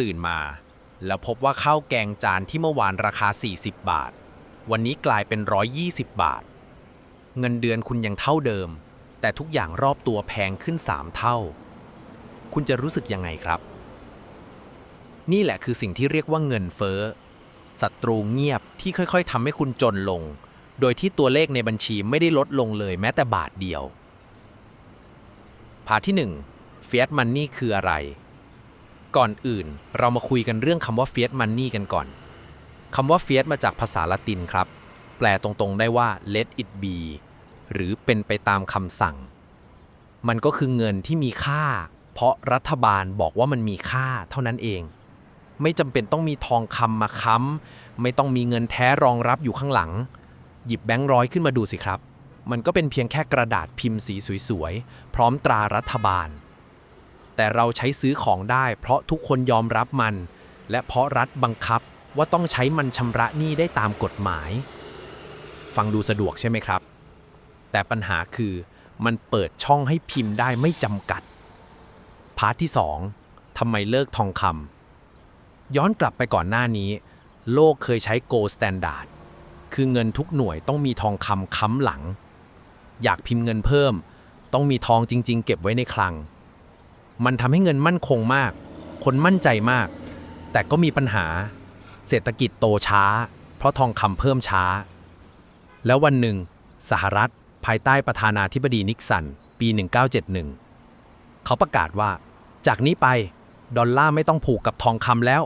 ตื่นมา แล้วพบว่าข้าวแกงจานที่เมื่อวานราคา 40 บาท วันนี้กลายเป็น 120 บาท เงินเดือนคุณยังเท่าเดิม แต่ทุกอย่างรอบตัวแพงขึ้น 3 เท่า คุณจะรู้สึกยังไงครับ นี่แหละคือสิ่งที่เรียกว่าเงินเฟ้อศัตรูเงียบที่ค่อยๆทำให้คุณจนลง โดยที่ตัวเลขในบัญชีไม่ได้ลดลงเลยแม้แต่บาทเดียว พาที่ 1 Fiat Money คืออะไร ก่อนอื่น เรามาคุยกันเรื่องคำว่า Fiat Money กันก่อนคำว่า Fiat มาจากภาษาละตินครับ แปลตรงๆได้ว่า let it be หรือเป็นไปตามคำสั่ง มันก็คือเงินที่มีค่า เพราะรัฐบาลบอกว่ามันมีค่าเท่านั้นเอง ไม่จำเป็นต้องมีทองคำมาค้ำไม่ต้องมีเงินแท้รองรับอยู่ข้างหลัง หยิบแบงค์ร้อยขึ้นมาดูสิครับ มันก็เป็นเพียงแค่กระดาษพิมพ์สีสวยๆ พร้อมตรารัฐบาล แต่เราใช้ซื้อของได้ เพราะทุกคนยอมรับมัน และเพราะรัฐบังคับว่าต้องใช้มันชำระหนี้ได้ตามกฎหมาย ฟังดูสะดวกใช่ไหมครับ แต่ปัญหาคือมันเปิดช่องให้พิมพ์ได้ไม่จำกัด พาร์ทที่ 2ทำไมเลิกทองคำย้อนกลับไปก่อนหน้านี้ โลกเคยใช้ Gold Standard คือเงินทุกหน่วยต้องมีทองคำค้ำหลัง อยากพิมพ์เงินเพิ่ม ต้องมีทองจริง ๆ เก็บไว้ในคลัง มันทำให้เงินมั่นคงมาก คนมั่นใจมาก แต่ก็มีปัญหา เศรษฐกิจโตช้า เพราะทองคำเพิ่มช้า แล้ววันหนึ่ง สหรัฐ ภายใต้ประธานาธิบดีนิกสัน ปี 1971 เขาประกาศว่า จากนี้ไป ดอลลาร์ไม่ต้องผูกกับทองคำแล้ว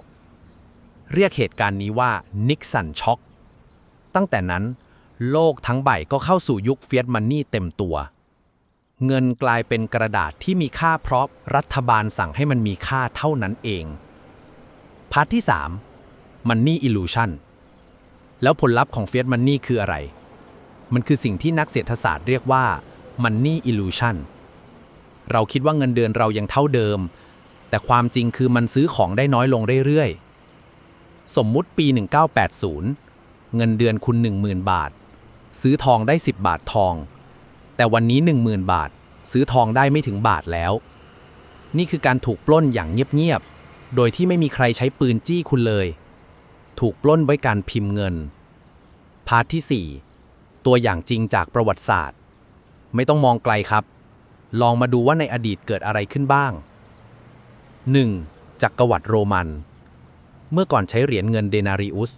เรียกเหตุการณ์นี้ว่านิกสันช็อกตั้งแต่นั้น โลกทั้งใบก็เข้าสู่ยุคเฟียสมันนี่เต็มตัว เงินกลายเป็นกระดาษที่มีค่าเพราะรัฐบาลสั่งให้มันมีค่าเท่านั้นเอง พาร์ทที่3 Money Illusion แล้วผลลัพธ์ของเฟียสมันนี่คืออะไร มันคือสิ่งที่นักเศรษฐศาสตร์เรียกว่า Money Illusion เราคิดว่าเงินเดือนเรายังเท่าเดิม แต่ความจริงคือมันซื้อของได้น้อยลงเรื่อยๆ สมมุติปี 1980 เงินเดือนคุณ 10,000 บาท ซื้อทองได้ 10 บาททอง แต่วันนี้ 10,000 บาท ซื้อทองได้ไม่ถึงบาทแล้ว นี่คือการถูกปล้นอย่างเงียบๆ โดยที่ไม่มีใครใช้ปืนจี้คุณเลย ถูกปล้นไว้การพิมพ์เงิน พาร์ทที่ 4 ตัวอย่างจริงจากประวัติศาสตร์ ไม่ต้องมองไกลครับ ลองมาดูว่าในอดีตเกิดอะไรขึ้นบ้าง 1. จักรวรรดิโรมัน เมื่อก่อนใช้เหรียญเงินเดนาริอุส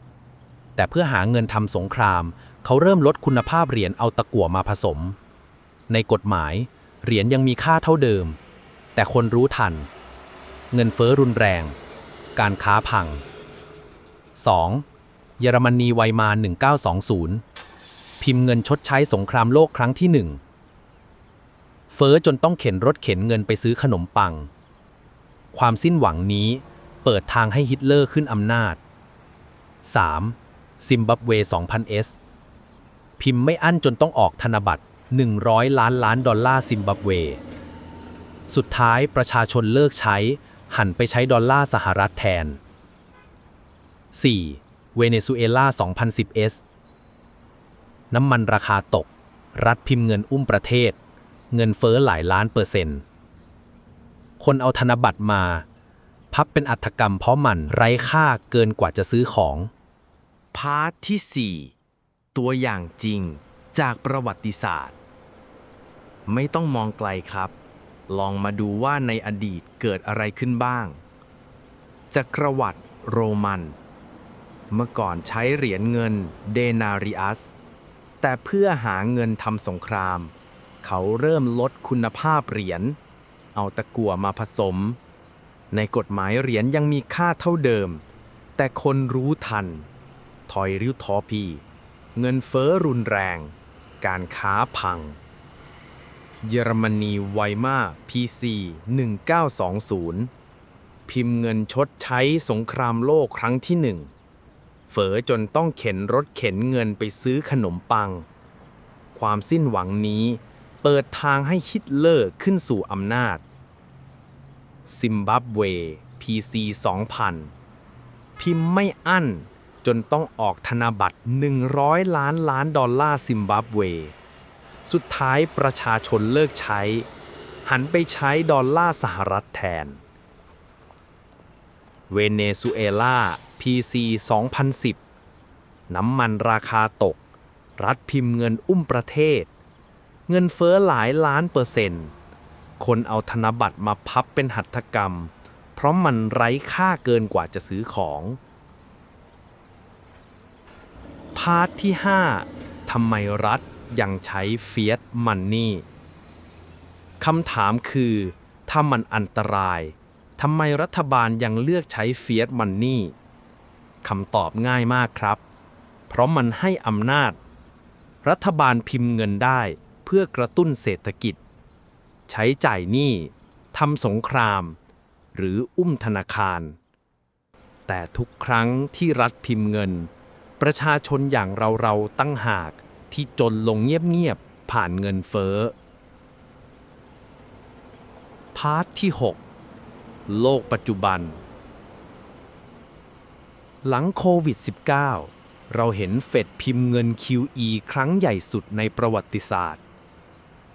แต่เพื่อหาเงินทำสงคราม เขาเริ่มลดคุณภาพเหรียญเอาตะกั่วมาผสม ในกฎหมาย เหรียญยังมีค่าเท่าเดิม แต่คนรู้ทัน เงินเฟ้อรุนแรง การค้าพัง 2. เยอรมนีไวมาน1920 พิมพ์เงินชดใช้สงครามโลกครั้งที่หนึ่งเฟ้อจนต้องเข็นรถเข็นเงินไปซื้อขนมปัง ความสิ้นหวังนี้เปิดทางให้ฮิตเลอร์ขึ้นอำนาจ 3. ซิมบับเว 2000S พิมพ์ไม่อั้นจนต้องออกธนบัตร 100 ล้านล้านดอลลาร์ซิมบับเว สุดท้ายประชาชนเลิกใช้ หันไปใช้ดอลลาร์สหรัฐแทน 4. เวเนซุเอลา 2010S น้ำมันราคาตก รัฐพิมพ์เงินอุ้มประเทศ เงินเฟ้อหลายล้านเปอร์เซ็นต์ คนเอาธนบัตรมา พับเป็นอัตกรรมเพราะมันไร้ค่าเกินกว่าจะซื้อของ พาร์ทที่ 4 ตัวอย่างจริงจากประวัติศาสตร์ ไม่ต้องมองไกลครับ ลองมาดูว่าในอดีตเกิดอะไรขึ้นบ้าง จักรวรรดิโรมัน เมื่อก่อนใช้เหรียญเงินเดนาริอัส แต่เพื่อหาเงินทำสงคราม เขาเริ่มลดคุณภาพเหรียญ เอาตะกั่วมาผสม ในกฎหมายเหรียญยังมีค่าเท่าเดิม แต่คนรู้ทันทอยริวทอพี เงินเฟ้อรุนแรง การค้าพัง เยอรมนีไวมา PC 1920 พิมพ์เงินชดใช้สงครามโลกครั้งที่หนึ่ง เฝอจนต้องเข็นรถเข็นเงินไปซื้อขนมปัง ความสิ้นหวังนี้เปิดทางให้ฮิตเลอร์ขึ้นสู่อำนาจ ซิมบับเว PC 2000 พิมพ์ไม่อั้นจนต้องออกธนบัตร 100 ล้านล้านดอลลาร์ซิมบับเว สุดท้ายประชาชนเลิกใช้ หันไปใช้ดอลลาร์สหรัฐแทน เวเนซุเอลา PC 2010 น้ำมันราคาตก รัฐพิมพ์เงินอุ้มประเทศ เงินเฟ้อหลายล้านเปอร์เซ็นต์ คนเอาธนบัตรมาพับเป็นหัตถกรรม เพราะมันไร้ค่าเกินกว่าจะซื้อของ พาร์ทที่ 5ทำไมรัฐ ยังใช้เฟียสมันนี่คำถามคือถ้ามันอันตรายทำไมรัฐบาลยังเลือกใช้เฟียสมันนี่คำตอบง่ายมากครับ เพราะมันให้อำนาจ รัฐบาลพิมพ์เงินได้เพื่อกระตุ้นเศรษฐกิจ ใช้จ่ายหนี้ทำสงคราม หรืออุ้มธนาคาร แต่ทุกครั้งที่รัฐพิมพ์เงิน ประชาชนอย่างเราๆตั้งหาก ที่จนลงเงียบๆผ่านเงินเฟ้อ พาร์ทที่ 6 โลกปัจจุบัน หลังโควิด -19 เราเห็นเฟดพิมพ์เงิน QE ครั้งใหญ่สุดในประวัติศาสตร์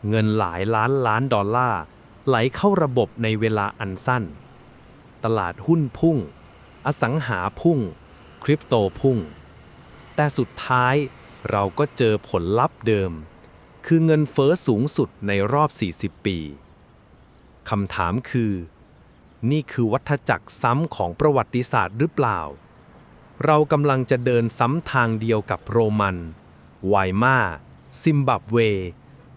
เงินหลายล้านล้านดอลลาร์ไหลเข้าระบบในเวลาอันสั้น ตลาดหุ้นพุ่ง อสังหาพุ่ง คริปโตพุ่ง แต่สุดท้าย เราก็เจอผลลัพธ์เดิม คือเงินเฟอ้อสูงสุดในรอบ 40 ปี คำถามคือ นี่คือวัฏจักรซ้ำของประวัติศาสตร์หรือเปล่า เรากำลังจะเดินซ้ำทางเดียวกับโรมัน ไวมาซิมบับเว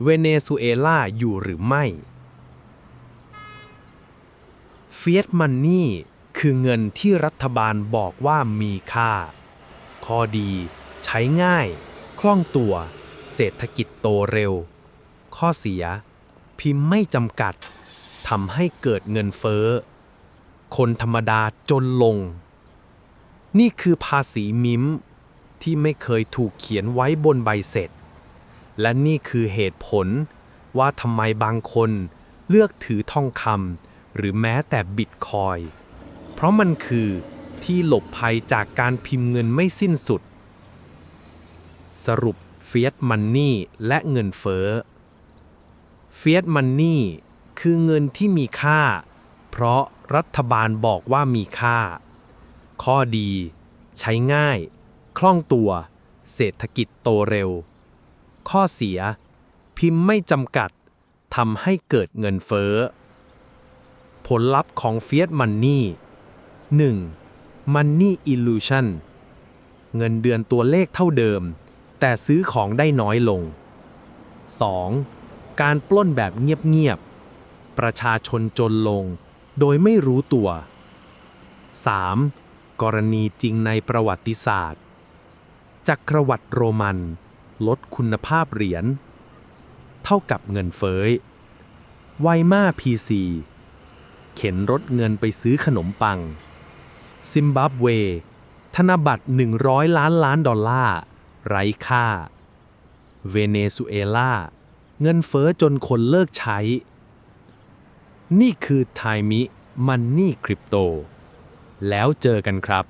เวเนซุเอลาอยู่หรือไม่เฟียสมันนี่คือเงินที่รัฐบาลบอกว่ามีค่า ข้อดีใช้ง่าย ล่องตัว เศรษฐกิจโตเร็ว ข้อเสีย พิมพ์ไม่จำกัดทำให้เกิดเงินเฟ้อ คนธรรมดาจนลง นี่คือภาษีมิมที่ไม่เคยถูกเขียนไว้บนใบเสร็จ และนี่คือเหตุผลว่าทำไมบางคนเลือกถือทองคำหรือแม้แต่บิตคอย เพราะมันคือที่หลบภัยจากการพิมพ์เงินไม่สิ้นสุด สรุปเฟียสมันนี่และเงินเฟ้อเฟียสมันนี่คือเงินที่มีค่า เพราะรัฐบาลบอกว่ามีค่า ข้อดี ใช้ง่าย คล่องตัว เศรษฐกิจโตเร็ว ข้อเสีย พิมพ์ไม่จำกัดทำให้เกิดเงินเฟ้อ ผลลัพธ์ของเฟียสมันนี่ 1. Money Illusion เงินเดือนตัวเลขเท่าเดิม แต่ซื้อของได้น้อยลง 2. การปล้นแบบเงียบๆ ประชาชนจนลง โดยไม่รู้ตัว 3. กรณีจริงในประวัติศาสตร์จักรวรรดิโรมัน ลดคุณภาพเหรียญ เท่ากับเงินเฟ้ยไวมาพีซีเข็นรถเงินไปซื้อขนมปัง ซิมบับเว ธนบัตร 100 ล้านล้านดอลลาร์ ไร้ค่า เวเนซุเอลา เงินเฟอ้อจนคนเลิกใช้ นี่คือไทมิมันนี่คริปโต แล้วเจอกันครับ